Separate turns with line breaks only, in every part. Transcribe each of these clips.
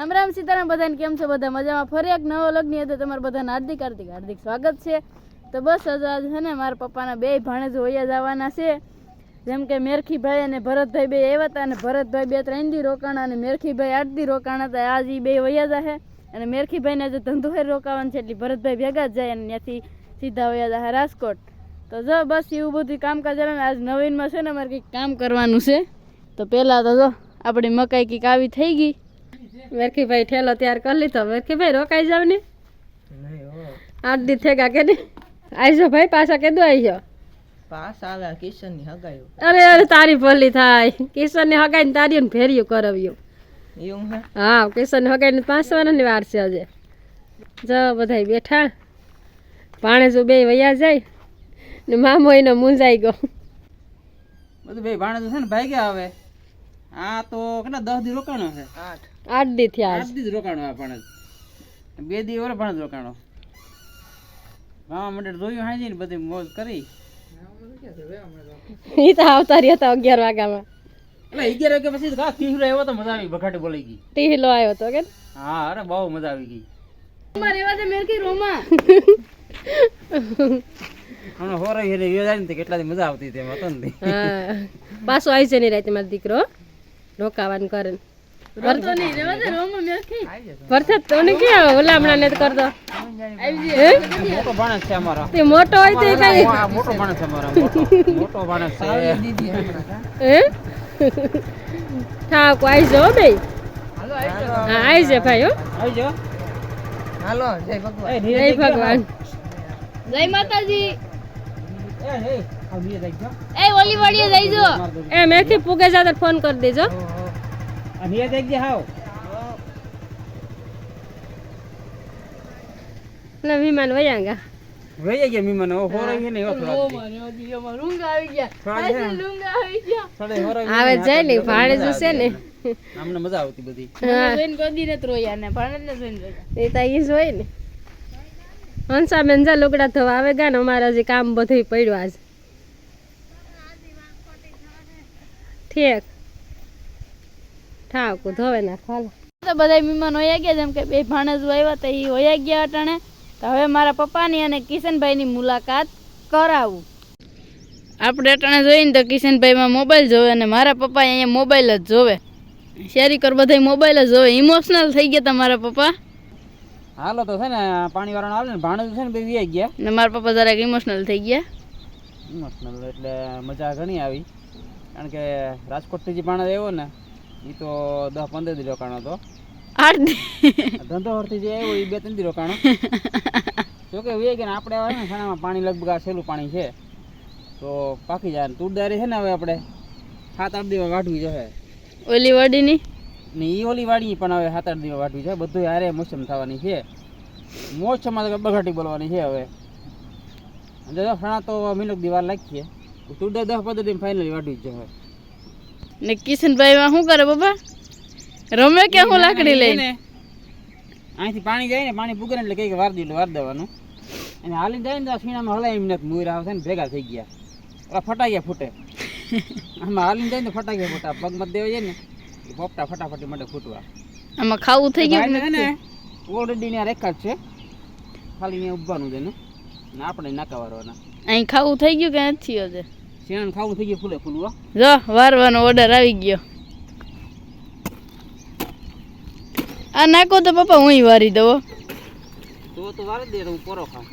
રામ રામ સીતારામ, બધાને કેમ છો? બધા મજામાં? ફરી એક નવો લગ્ન હતો, તમારા બધાને હાર્દિક હાર્દિક હાર્દિક સ્વાગત છે. તો બસ આજ છે ને મારા પપ્પાના બે ભાણેજ વયા જવાના છે. જેમ કે મેરખીભાઈ અને ભરતભાઈ બે આવ્યા હતા, અને ભરતભાઈ બે ત્રણ દી રોકાણા, અને મેરખીભાઈ આઠ રોકાણા હતા. આજ એ બે વયા જાહે અને મેરખીભાઈને આજે ધંધો ફેર રોકાવાનું છે, એટલે ભરતભાઈ ભેગા જ જાય અને ત્યાંથી સીધા વયા જાહે રાજકોટ. તો જો બસ એવું બધું કામકાજ આવે આજ નવીનમાં છે ને અમારે કંઈક કામ કરવાનું છે. તો પહેલાં તો જો, આપણી મકાઈ કંઈક આવી થઈ ગઈ.
વેરખીભાઈ ઠેલો તૈયાર કરી લીધો. વેરખીભાઈ રોકાઈ જાવ ને? આઠ દી થેગા કે નહીં? આઈજો ભાઈ પાછા કેદું આઈજો?
પાસ આવ્યા કિશનની હગાયું.
અરે અરે તારી ભલી થાય. કિશન ને હગાઈ ને તારી ને ફેર્યું કરાવ્યું
હા
કિશન ને હગાઈ ને પાંચ વર્ષની વાર છે આજે. જો બધા બેઠા. ભાણે જો બે વયા જાય ને મામો એનો મૂંઝાઈ ગયો.
બધું બે ભાણે છે ને ભાઈ ગયા હવે. આ તો કેટલા દસ દી રોકાણો છે?
આઠ.
આઠ દી થયા
આઠ દી જ રોકાણો આપણે બે દી ઓર પણ જ રોકાણો. મામા મંડળ જોયું હાજી ને બધી મોજ કરી.
એ તો આવતા રહ્યા હતા અગિયાર વાગ્યામાં.
એટલે અગિયાર વાગ્યા પછી તો કા ખીહરો આવ્યો તો મજા આવી બખાટી બોલી ગઈ.
ટીહલો આવ્યો તો કે?
હા અરે બહુ મજા આવી ગઈ.
અમારે એવા છે મેરખી રોમા.
હમણાં હોરો હેરે યોજાય ને કેટલા મજા આવતી તેમાં હતો ને
હા. પાછો આવી છે નહીં રાતે મારો દીકરો રોકાવાનું કરે ને. વરસાદ તો. ને ક્યાં ઓલામણા ને
છે અમારો.
તે મોટો હોય તો કઈ
મોટો ભાણેજ અમારો મોટો. મોટો
હે ઠાક આવી જાઓ. બે હા આવી જાય ભાઈ હો.
આવી જાઓ.
હાલો જય ભગવાન.
જય ભગવાન.
જય માતાજી.
એ એ આ બીજે જાય ગયો
એ ઓલી વાડીએ જઈજો
એ મેથી પૂગે જાતે ફોન કરી દેજો.
જાય ગયા હાવ.
લે વિમાન વયા ગયા.
વહી ગયા મીમાન ઓ હોરો હે. ને એવો થોડો
રૂંગ આવી ગયા.
થોડા છે
આવી ગયા.
થોડે હોરો
આવે જાય ને ભાડે જશે ને.
અમને મજા આવતી બધી.
હા.
ગોદી ને ત્રોયા ને ભાણે ને જોઈને
એ તો ઈ જ ને. હંસા બેન જા લુગડા થવા આવે ગયા ને અમારા હજી કામ બધું પડ્યું આજ. ઠીક. ઠાકું ધોવે ના ખાલો.
તો બધા મહેમાન હોયા ગયા જેમ કે બે ભાણેજ આવ્યા તો એ હોયા ગયા અટાણે. તો હવે મારા પપ્પાની અને કિશનભાઈની મુલાકાત કરાવું. આપણે અટાણે જોઈને તો કિશનભાઈમાં મોબાઈલ જોવે અને મારા પપ્પા અહીંયા મોબાઈલ જ જોવે. શેરી કર બધા મોબાઈલ જ જોવે. ઇમોશનલ થઈ ગયા તમારા પપ્પા.
હાલો તો છે ને પાણી વાળા આવે ને ભાણે છે ને બે વી ગયા.
અને મારા પપ્પા જરાક ઇમોશનલ થઈ ગયા.
ઇમોશનલ એટલે મજા ઘણી આવી. કારણ કે રાજકોટથી જે ભાણે આવ્યો ને એ તો દસ પંદર દી રોકાણો હતો
આઠ
ધંધો હરથી જે આવ્યો એ બે ત્રણ દી રોકાણો જોકે વી ને આપણે આવે ને ખાણામાં પાણી લગભગ આ સહેલું પાણી છે. તો પાકી જાય તુરદારી છે ને હવે આપણે. સાત આઠ દિવસ વાઢવી જશે
ઓલી વાડીની?
ને ઈ ઓલી વાડી પણ હવે સાત આઠ દિવસ વાટવી છે બધું હારે મોસમ થવાની છે. મોસમમાં તો બગાટી બોલવાની છે હવે. જો ફણા તો મિનક દીવાર લાગીએ તુરદાર દસ પંદર દિન ફાઇનલી વાઢવી જ છે
ને કિશનભાઈમાં શું કરે બાબા? રમે કે હું લાકડી લઈને?
અહીંથી પાણી જાય ને પાણી બુગરે એટલે કઈ વાર દીધું વાર દેવાનું. અને હાલી જાય ને તો સીણામાં હલાય એમને નથી આવે ને ભેગા થઈ ગયા. ઓલા ફટાક્યા ફૂટે. આમાં હાલીને જાય ને ફટાક્યા ફૂટા. પગ મત દેવા જાય ને પોપટા ફટાફટી માટે ફૂટવા.
આમાં ખાવું થઈ ગયું
ને ઓલરેડી ને રેખા જ છે. ખાલી ઉભાનું ઉભવાનું છે ને આપણે નાકા વારવાના
અહીં ખાવું થઈ ગયું કે નથી હજુ?
શેણ ખાવું થઈ ગયું ફૂલે ફૂલવા
જો વારવાનો ઓર્ડર આવી ગયો. આ નાખો તો પપ્પા હું વારી દઉં.
તો તો વારે દે હું પોરો ખા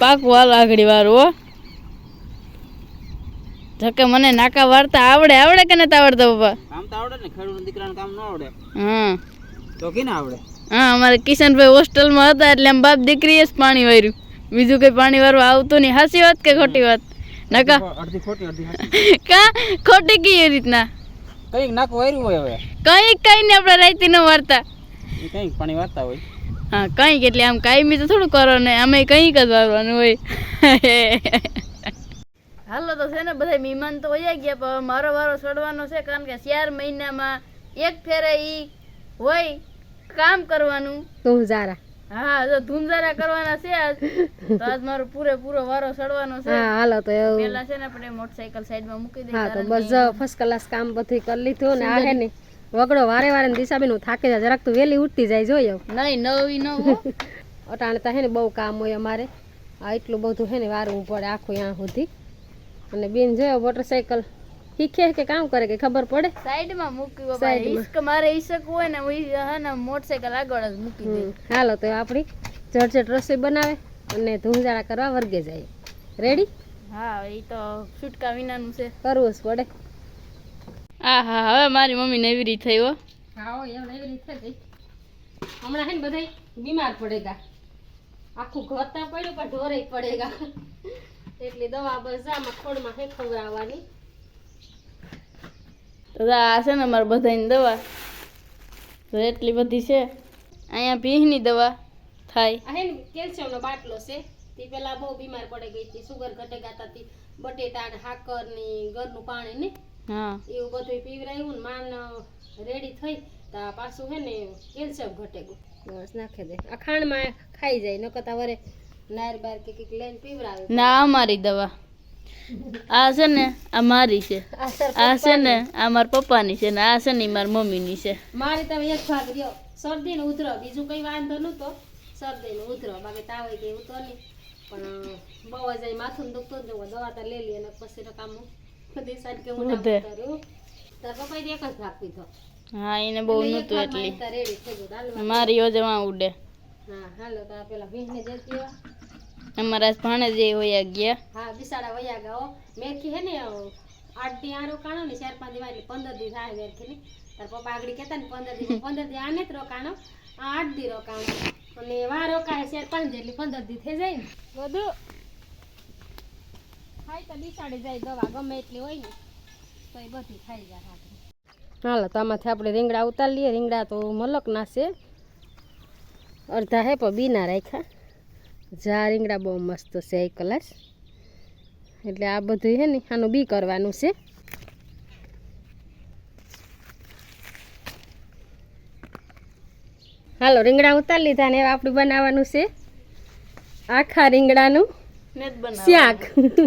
પાકું હાલ આગળ વારું જોકે મને નાકા વારતા આવડે આવડે કે નતા આવડતા પપ્પા?
કામ તો આવડે ને ખેડૂત દીકરાને કામ ન આવડે.
હા
તો કેને આવડે?
હા અમારે કિશનભાઈ હોસ્ટેલમાં હતા એટલે આમ બાપ દીકરીએ જ પાણી વાર્યું. બીજું કઈ પાણી વારવા આવતું નહીં. હાસી વાત કે ખોટી વાત? નકા
અડધી ખોટી અડધી.
કા? ખોટી કઈ એ રીતના.
કંઈક નાક વાયરું હોય હવે.
કંઈ કઈ ને આપણે રાઈતી ન વારતા.
એ પાણી વાર્તા હોય.
હા કંઈક એટલે આમ કાયમી તો થોડું કરો ને અમે કંઈક જ વારવાનું હોય. હાલો તો છે ને બધા મહેમાન તો વયા ગયા પણ મારો વારો છોડવાનો છે કારણ કે ચાર મહિનામાં એક ફેરે ઈ હોય કામ કરવાનું.
તું જારા.
હા ધૂમધારા કરવાના છે આજ. તો આજ મારો પૂરેપૂરો વારો સડવાનો છે.
હા હાલો તો
પેલા છે ને આપણે મોટરસાયકલ સાઈડમાં મૂકી દઈએ
હા તો બસ ફર્સ્ટ ક્લાસ કામ બધું કરી લીધું ને આ હે ને વગડો વારે વારે દિશાબેન હું થાકી જાય. જરાક તું વહેલી ઉઠતી જાય જોઈએ
નહીં નવી નવ.
અટાણે તો હે ને બહુ કામ હોય અમારે. આ એટલું બધું હે ને વારવું પડે આખું ત્યાં સુધી. અને બેન જોયો મોટરસાઇકલ શીખે કે કામ કરે કે ખબર પડે?
સાઈડમાં મૂકી બાબા. ઈશ્ક મારે ઈશક હોય ને હું ઈ- હે મોટરસાઇકલ આગળ જ મૂકી દે
હાલો તો આપણી ઝટઝટ રસોઈ બનાવે અને ધૂંજાળા કરવા વર્ગે જાય. રેડી
હા એ તો છૂટકા વિનાનું છે.
કરવું જ પડે.
આ હા હવે મારી મમ્મી નવીરી થઈ હો.
હા એમ એવી રીતે થઈ હમણાં હે ને બધા બીમાર પડેગા. આખું ઘરતા પડ્યું પણ ઢોરે પડેગા. એટલી દવા બસ આમાં ખોડમાં હે ખવડાવવાની
તો આ છે ને અમારે બધાની દવા. તો એટલી બધી છે. અહીંયા ભીહની દવા થાય.
આ હે ને કેલ્શિયમનો બાટલો છે. તે પેલા બહુ બીમાર પડી ગઈ હતી. સુગર ઘટે ગાતા હતી. બટેટા ને હાકરની ઘરનું પાણી ને
હા.
એવું બધું પીવરાયું ને માન રેડી થઈ. તા પાછું હે ને કેલ્શિયમ ઘટે ગયું. બસ નાખી દે. આ ખાંડમાં ખાઈ જાય. નકર તા વરે નાર બાર કે કંઈક લઈને પીવરાવે.
ના અમારી દવા. આ છે ને આ મારી છે.
આ
છે ને આ મારા પપ્પાની છે ને આ છે ને મારી મમ્મીની છે.
મારી તમે એક ભાગ રહ્યો શરદી ને ઉધરો. બીજું કઈ વાંધો નતો શરદી ને ઉધરો. બાકી તાવ કે તો નહીં. પણ બહુ જ માથું દુખતો જ નતું. દવા તો લઈ લઈએ પછી કામ બધી સાઈડ કે હું કર્યું તાર પપ્પાએ તો એક જ ભાગ પીધો.
હા એને બહુ
ભાગમાં
એટલી. મારી યોજવા ઉડે.
હા હાલો તો પેલા ભીંને જતી.
અમારા ભાણે જે હોય ગયા.
હા બિસાડા વયા ગાઓ મેરખી હે ને આઠ દી આરો કાણો ને ચાર પાંચ દી પંદર દી થાય મેરખી ની તાર પપ્પા આગળ કહેતા ને પંદર દી પંદર દી આને જ રોકાણો. આ આઠ દી રોકાણો. અને વા રોકાય ચાર પાંચ દી એટલે પંદર દી થઈ જાય ને. બધું. ખાય તો બિસાડી જાય દવા ગમે એટલી હોય ને તો એ બધી ખાઈ જાય હાલો તો આમાંથી આપણે રીંગણા ઉતારી લઈએ. રીંગણા તો મલકના છે. અડધા હે પણ બીના રાખ્યા. જા રીંગણા બહુ મસ્ત છે એક કલાસ એટલે આ બધું છે ને આનું બી કરવાનું છે. હાલો રીંગણા ઉતારી લીધા ને આપણું બનાવવાનું છે આખા રીંગણાનું
જ
શાક.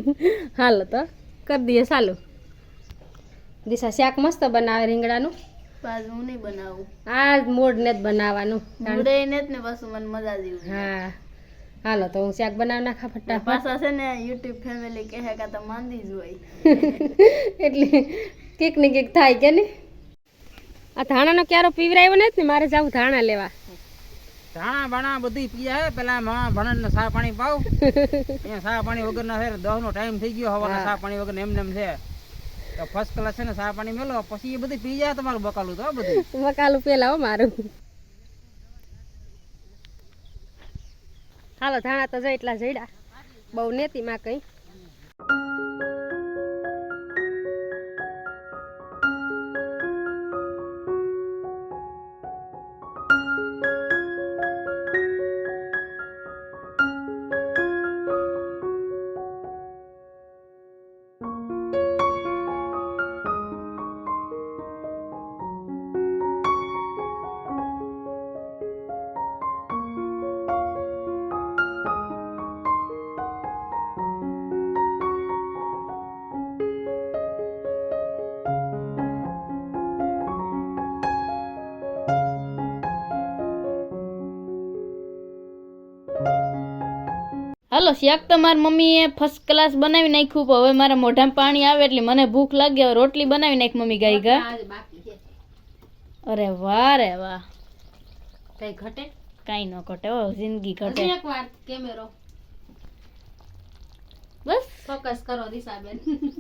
હાલો તો કરી દઈએ ચાલુ. દિશા શાક મસ્ત બનાવે રીંગણાનું.
હું નહીં બનાવું.
આ મોડ ને જ બનાવવાનું.
ને જ ને પાછું મને મજા જેવું
હા. હાલો તો હું શાક બનાવી નાખા ફટાફટ.
પાછા છે ને યુટ્યુબ ફેમિલી કહે કે તો માંદી જ હોય.
એટલે કેક ને કેક થાય કે ને આ ધાણાનો ક્યારો પીવરાયો નથી ને? મારે જાવ ધાણા લેવા.
ધાણા બાણા બધું પીયા હે. પેલા મા ભણન સા પાણી પાવ. અહીંયા સા પાણી વગર ના છે. દહ નો ટાઈમ થઈ ગયો હવાના સા પાણી વગર એમ નેમ છે. તો ફર્સ્ટ ક્લાસ છે ને સા પાણી મેલો. પછી એ બધું પી જાય તમારું બકાલું તો બધું.
બકાલું પેલા હો મારું. હાલો ધાણા તો જો એટલા જડ્યા બહુ નેતી માં કઈ
હાલો શાક તો મારી મમ્મીએ ફર્સ્ટ ક્લાસ બનાવી નાખ્યું પણ હવે મારા મોઢામાં પાણી આવે એટલે મને ભૂખ લાગે હવે રોટલી બનાવી નાખ મમ્મી ગાઈ ગા અરે વાહ રે વાહ.
કઈ ઘટે?
કઈ ન ઘટે હો જિંદગી ઘટે.
એક વાર કેમેરો.
બસ.
ફોકસ કરો દિશાબેન.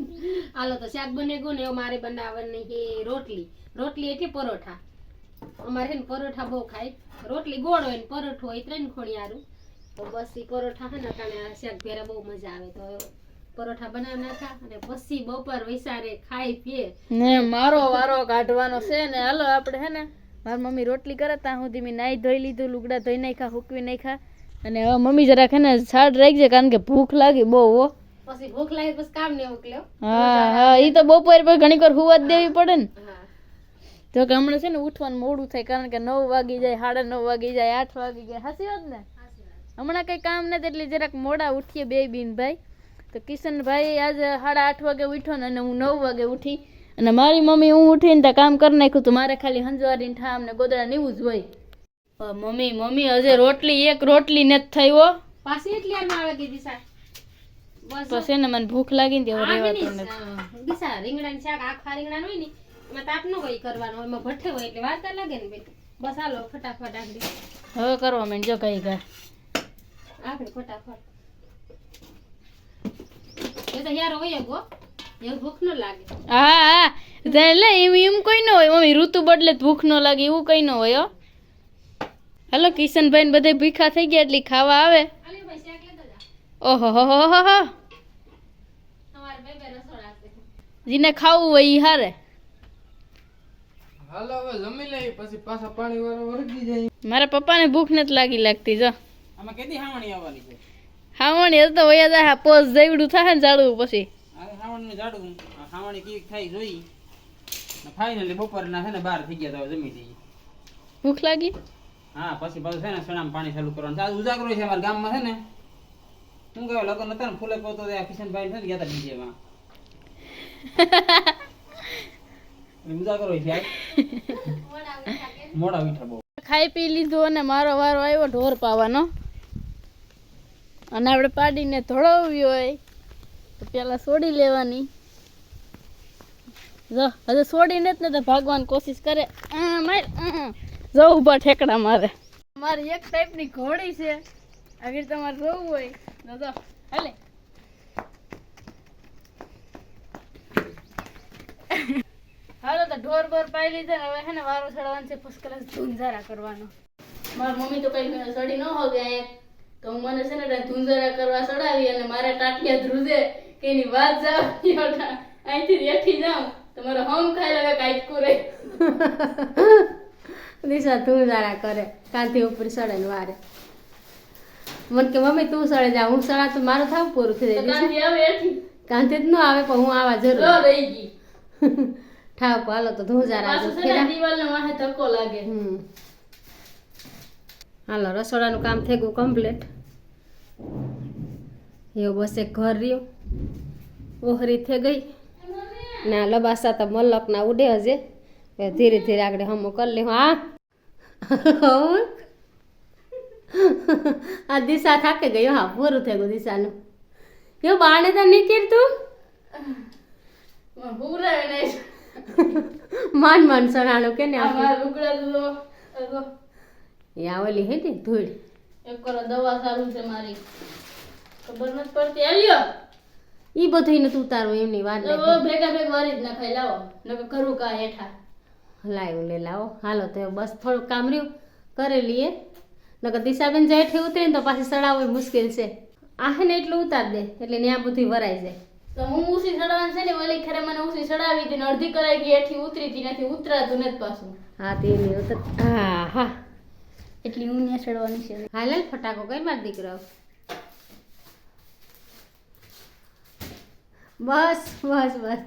હાલો તો શાક બને ગયું ને મારે બનાવવાની કે રોટલી. રોટલી એટલે પરોઠા. અમારે પરોઠા બહુ ખાય. રોટલી ગોળ હોય ને પરોઠું હોય ત્રણ ખોણિયારું તો બસ પરોઠા હે ને કારણે શાક ભેરા બહુ મજા આવે. તો પરોઠા બનાવી નાખા અને પછી બપોર વૈસારે ખાઈ પીએ.
ને મારો વારો કાઢવાનો છે ને હાલો આપણે હે ને મારી મમ્મી રોટલી કરે ત્યાં સુધી મેં નાઈ ધોઈ લીધું લુગડા ધોઈ નાખ્યા હુકવી નાખ્યા. અને હવે મમ્મી જરાક હે ને છાડ રાખજે કારણ કે ભૂખ લાગી બહુ હો.
પછી ભૂખ લાગે પછી કામ ને મોકલ્યો
હા હા એ તો બપોર પર ઘણી વાર હુવા જ દેવી પડે ને.
તો
જો કે હમણાં છે ને ઉઠવાનું મોડું થાય કારણ કે નવ વાગી જાય સાડા નવ વાગી જાય આઠ વાગી જાય હાસી વાત ને? હમણાં કંઈ કામ નથી એટલે જરાક મોડા ઉઠીએ બે બીનભાઈ તો કિશનભાઈ આજે સાડા આઠ વાગે ઉઠ્યો ને અને હું નવ વાગે ઉઠી. અને મારી મમ્મી હું ઉઠીને ત્યાં કામ કરી નાખ્યું તો મારે ખાલી હંજવારીને ઠામ ને ગોદડા નીવું જ હોય. મમ્મી મમ્મી હજે રોટલી એક રોટલી ને જ થયો
પાછી એટલી આમાં આવે કે દિશા બસ
એને મને ભૂખ લાગી ને હવે રહેવાતું નથી
દિશા રીંગણાનું શાક આખા રીંગણા હોય ને એમાં તાપ ન હોય કરવાનો એમાં ભઠ્ઠે હોય એટલે વાર્તા લાગે ને બસ હાલો ફટાફટ આગળ.
હવે કરવા માંડ જો કઈ ઘર.
આગળ ફટાફટ. એ તો યાર હોય ગો એવું ભૂખ ન લાગે.
હા હા. એટલે એમ એમ કોઈ ન હોય. મમ્મી ઋતુ બદલે ભૂખ ન લાગે એવું કઈ ન હોય હો. હાલો કિશનભાઈ ને બધા ભીખા થઈ ગયા એટલે ખાવા આવે.
અલી ભાઈ શાક લેતો જા.
ઓહો હો હો હો જેને ખાવું હોય ઈ હારે.
હાલો હવે જમી લઈએ પછી પાછા પાણી વાળા વળગી જાય.
મારા પપ્પાને ભૂખ નથી લાગી લાગતી જો.
આમાં કેટલી હાવણી આવવાની છે?
હાવણી તો વયા જાય પોસ જેવડું થાય ને જાડવું પછી.
આ ખાવણીનું જાડું. આ ખાવણી કેવી થાય જોઈ. ફાઇનલી બપોરના છે ને બાર થઈ ગયા તો જમી જઈએ
ભૂખ લાગી?
હા પછી પાછું છે ને સણામ પાણી ચાલુ કરવાનું. આજ ઉજાગરો છે અમારા ગામમાં છે ને. શું કહેવાય લગ્ન હતા ને ફૂલે પોતો ત્યાં કિશનભાઈ છે ને ગયા હતા ડીજેમાં ઉજાગરો છે મોડા મીઠા બહુ.
ખાઈ પી લીધું અને મારો વારો આવ્યો ઢોર પાવાનો. અને આપણે પાડીને ધોળાવવી હોય, તો પેલા છોડી લેવાની. જો, હજુ છોડીને જ ને તો ભાગવાની કોશિશ કરે. જો ઊભા ઠેકડા મારે. મારી એક ટાઈપની ઘોડી છે. આગળ તમારે જોવું હોય. તો હાલે. હાલો, તો ઢોર બોર પાઈ લીધા હવે હે ને વારો ચડવાનો છે. ફર્સ્ટ ક્લાસ ધૂંઝારા કરવાનો. મારી મમ્મી તો કઈ સડી ન અહીંયા. તો મને છે ને ત્યાં કરવા ચડાવી અને મારા ટાટિયા ધ્રુજે કે એની વાત જાવ અહીંથી રેઠી જાઉં. તો મારો હમ ખાઈ લાગે કાંઈક રહે.
દિશા તું કરે કાંથી ઉપર સડે ને વારે. મને કે મમ્મી તું સડે જા હું સડા તો મારું થાવ પૂરું થઈ જાય.
કાંથી આવે હેઠી?
કાંથી જ ન આવે પણ હું આવા જરૂર
રહી ગઈ.
ઠાવ હાલો તો ધૂ જારા
પાછું છે ને વાહે ધક્કો લાગે.
હમ. હાલો રસોડાનું કામ થઈ ગયું કમ્પ્લીટ એવું બસ એક ઘર રહ્યું. ઓહરી થઈ ગઈ. ના લબાસા તો મલકના ઉડે હજે. ધીરે ધીરે આગળ હમો કરી લે. હા. આ દિશા થાકે ગયો હા પૂરું થઈ ગયું દિશાનું. કેવું બાણે તો નીકળ તું? માન માન સણાણું કે ને આપણે? એ આવેલી ઓલી હે ને ધૂળ?
એક કરો દવા સારું છે મારી. ખબર નથી પડતી. આલ્યો.
ઈ બધું એને તું એમની વાત
ભેગા ભેગ વારી જ નખાઈ લાવો. નકર કરું કા હેઠા.
લાવ્યું લે લાવો. હાલો તો બસ થોડું કામ રહ્યું. કરી લઈએ. નકર દિશાબેન જાય હેઠે ઉતરે ને તો પાછી સડાવવું મુશ્કેલ છે. આ ને એટલું ઉતાર દે એટલે ત્યાં બધું વરાઈ જાય.
તો હું ઉસી ચડાવવાનું છે ને વળી ખરે મને ઉસી ચડાવી હતી ને અડધી કરાઈ ગઈ હેઠી ઉતરી હતી નથી ઉતરાતું નથી પાછું.
હા તે હા હા.
એટલી ઊંઘ્યા ચડવાની છે.
હાલ ફટાકો કઈ માર દીકરો? બસ બસ બસ.